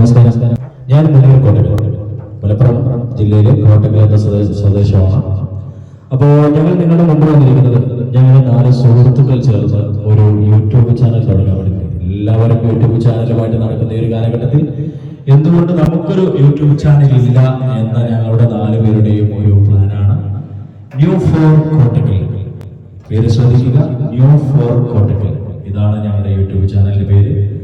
നമസ്കാരം. ഞാൻ മുനീർ മലപ്പുറം ജില്ലയിലെ കോട്ടക്കൽ എന്ന സ്വദേശ- സ്വദേശമാണ്. അപ്പോൾ ഞങ്ങൾ നിങ്ങളുടെ മുമ്പ് വന്നിരിക്കുന്നത് ഞങ്ങൾ നാല് സുഹൃത്തുക്കൾ ചേർന്ന് ഒരു യൂട്യൂബ് ചാനൽ തുടങ്ങാൻ വേണ്ടി എല്ലാവരും യൂട്യൂബ് ചാനലുമായിട്ട് നടക്കുന്ന ഈ ഒരു കാലഘട്ടത്തിൽ എന്തുകൊണ്ട് നമുക്കൊരു യൂട്യൂബ് ചാനൽ ഇല്ല എന്ന ഞങ്ങളുടെ നാല് പേരുടെയും ഒരു പ്ലാനാണ് ന്യൂ ഫോർ കോട്ടക്കൽ. പേര് ശ്രദ്ധിക്കുക ന്യൂ ഫോർ കോട്ടക്കൽ. ഇതാണ് ഞങ്ങളുടെ യൂട്യൂബ് ചാനലിന്റെ പേര്.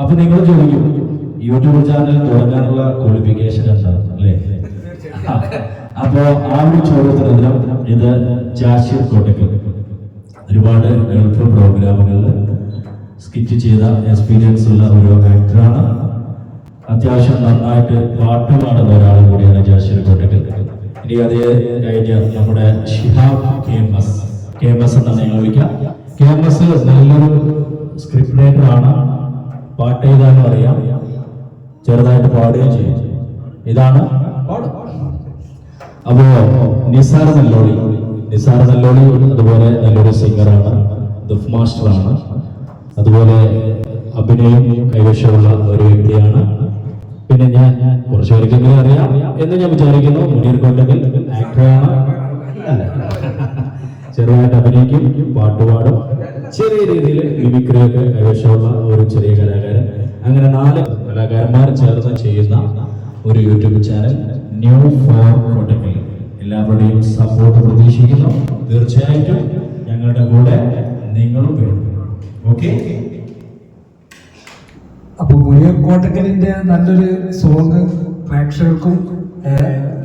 അപ്പൊ നിങ്ങൾ ചോദിക്കും യൂട്യൂബ് ചാനൽ തുടങ്ങാനുള്ള ക്വാളിഫിക്കേഷൻ എന്താണ് അല്ലേ? അപ്പോ ആ ഒരു ചോദ്യത്തിന് ഇത് ജാഷിർ കോട്ടക്കൽ ഒരുപാട് ഗൾഫ് പ്രോഗ്രാമുകളിൽ സ്കിറ്റ് ചെയ്ത എക്സ്പീരിയൻസ് ഉള്ള ഒരു ആക്ടറാണ് അത്യാവശ്യം നന്നായിട്ട് പാട്ട് പാടുന്ന ഒരാൾ കൂടിയാണ് ജാഷിർ കോട്ടക്കൽ ഇനി അതേ കഴിഞ്ഞ നമ്മുടെ ഷിഹാബ് കെ എം എസ് വിളിക്കാം. കെ എം എസ് നല്ലൊരു സ്ക്രിപ്റ്റ് റൈറ്റർ ആണ്. പാട്ട് എഴുതാനും അറിയാം. ചെറുതായിട്ട് പാടുകയും ചെയ്യും. ഇതാണ് അപ്പോ നിസാർ നല്ലോളി. നിസാർ നല്ലോളി അതുപോലെ നല്ലൊരു സിംഗറാണ് ദഫ് മാസ്റ്ററാണ്. അതുപോലെ അഭിനയം കൈവശമുള്ള ഒരു വ്യക്തിയാണ്. പിന്നെ ഞാൻ കുറച്ച് പേർക്കെങ്കിലും അറിയാം എന്ന് ഞാൻ വിചാരിക്കുന്നു. മുനീർ കൊണ്ടകൽ ആക്ടറാണ് ചെറുതായിട്ട് അഭിനയിക്കും പാട്ടുപാടും ചെറിയ രീതിയിൽ മിമിക്രിയൊക്കെ കൈവശമുള്ള ഒരു ചെറിയ കലാകാരൻ. അങ്ങനെ നാല് കലാകാരന്മാർ ചേർന്ന് ചെയ്യുന്ന ഒരു YouTube channel new four Kottakkal എല്ലാവരുടെയും സപ്പോർട്ട് പ്രതീക്ഷിക്കുന്നു. തീർച്ചയായിട്ടും ഞങ്ങളുടെ കൂടെ നിങ്ങളും വരും. ഓക്കെ അപ്പോൾ മുനിയർ കോട്ടക്കലിന്റെ നല്ലൊരു സോങ് പ്രേക്ഷകർക്കും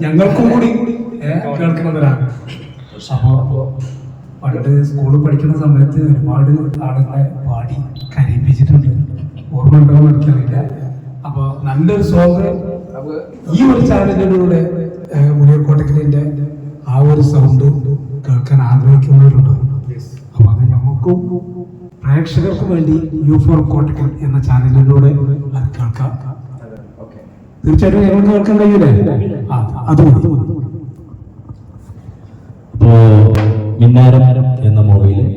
ഞങ്ങൾക്കും കൂടി കേൾക്കുന്നവരാണ്. അപ്പോ പണ്ട് സ്കൂളിൽ പഠിക്കുന്ന സമയത്ത് ഒരുപാട് ആളുകളെ പാടി കരയിപ്പിച്ചിട്ടുണ്ട്. ഓർമ്മ ഉണ്ടോ എന്ന് എനിക്കറിയില്ല. അപ്പൊ നല്ലൊരു സോങ് ഈ ഒരു ചാനലിലൂടെ കോട്ടക്കലിന്റെ ആ ഒരു സൗണ്ട് കേൾക്കാൻ ആഗ്രഹിക്കുന്നവരുണ്ടോ? അപ്പൊ അത് ഞമ്മക്കും പ്രേക്ഷകർക്ക് വേണ്ടി യു ഫോർ കോട്ടക്കൽ എന്ന ചാനലിലൂടെ അത് കേൾക്കാം. തീർച്ചയായിട്ടും ഞങ്ങൾക്ക് കേൾക്കാൻ കഴിയൂലേ ആ അത് മതി. അപ്പോ എന്ന മൂവിയിൽ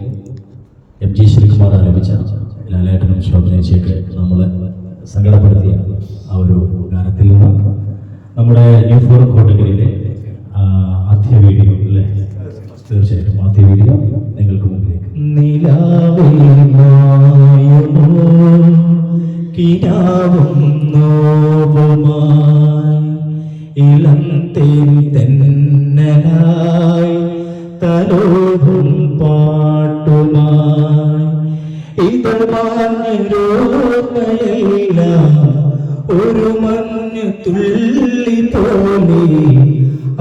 എം ജി ശ്രീകുമാർ ആലപിച്ച ലാലേട്ടനും ശോഭനേച്ചിയൊക്കെ നമ്മളെ സങ്കടപ്പെടുത്തിയ ആ ഒരു ഗാനത്തിൽ നിന്ന് നമ്മുടെ ന്യൂ ഫോർ കോട്ടഗറിയിലെ ആദ്യ വീഡിയോ അല്ലേ? തീർച്ചയായിട്ടും ആദ്യ വീഡിയോ നിങ്ങൾക്ക് മുമ്പിലേക്ക് ഇളം തേൻ തെന്നലായി പാട്ടുമായി ഇതമാഞ്ഞോർമ്മയല്ല ഒരു മഞ്ഞ തുള്ളി പോലെ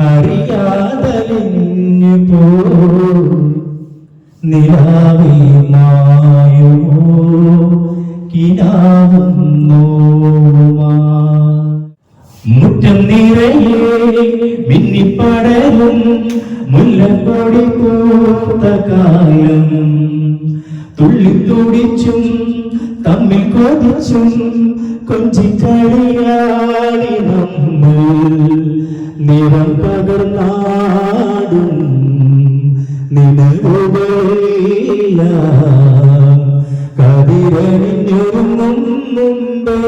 അറിയാതലിഞ്ഞു പോ കിനാവും നോവുമായി മുറ്റം നിറയെ തുള്ളിത്തുടിച്ചും തമ്മിൽ കൊതിച്ചും കൊഞ്ചിക്കളിയാടി നമ്മൾ നിറം പകർന്നാടും നിലവുകളില്ല കതിരണിഞ്ഞൊരുങ്ങും മുമ്പേ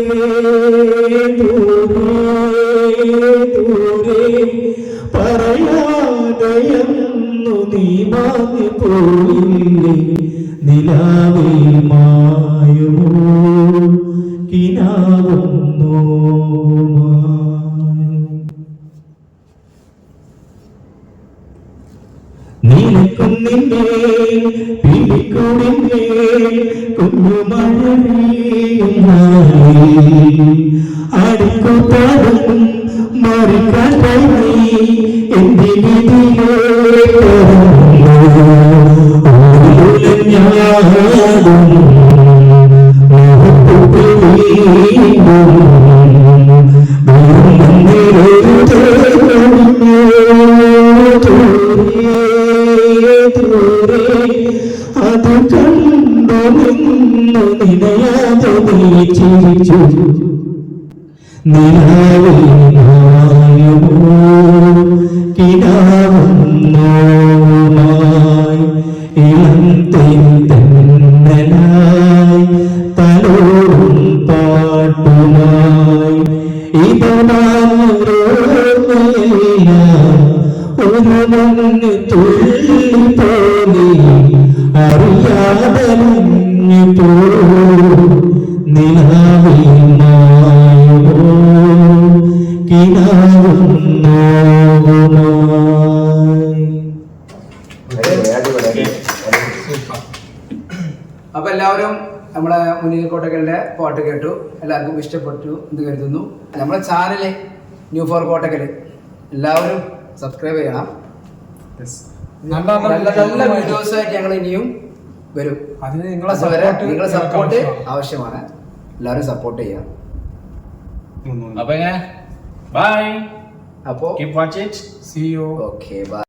ദൂരെ ദൂരെ. പറയാതയെന്നു നീ മാറി പോയില്ലേ നിലാവേ മായുമോ നീ നീലക്കുന്നിന്റെ പിടിക്കൂടിന്റെ കുഞ്ഞുമഴയും ചിരിച്ചു നിലാവിൽ മായുമോ അറിയാതെ എല്ലാവരും നമ്മുടെ പാട്ട് കേട്ടു. എല്ലാവർക്കും ഇഷ്ടപ്പെട്ടു എന്ന് കരുതുന്നു. നമ്മുടെ ചാനൽ ന്യൂ ഫോർ കോട്ടക്കൽ എല്ലാവരും സബ്സ്ക്രൈബ് ചെയ്യണം. നല്ല നല്ല വീഡിയോസ് ആയിട്ട് ഞങ്ങൾ ഇനിയും വരും. അതിന് നിങ്ങളെ നിങ്ങളെ സപ്പോർട്ട് ആവശ്യമാണ്. എല്ലാവരും സപ്പോർട്ട് ചെയ്യാം. അപ്പൊ ബൈ അപ്പോ keep watch it you. Okay bye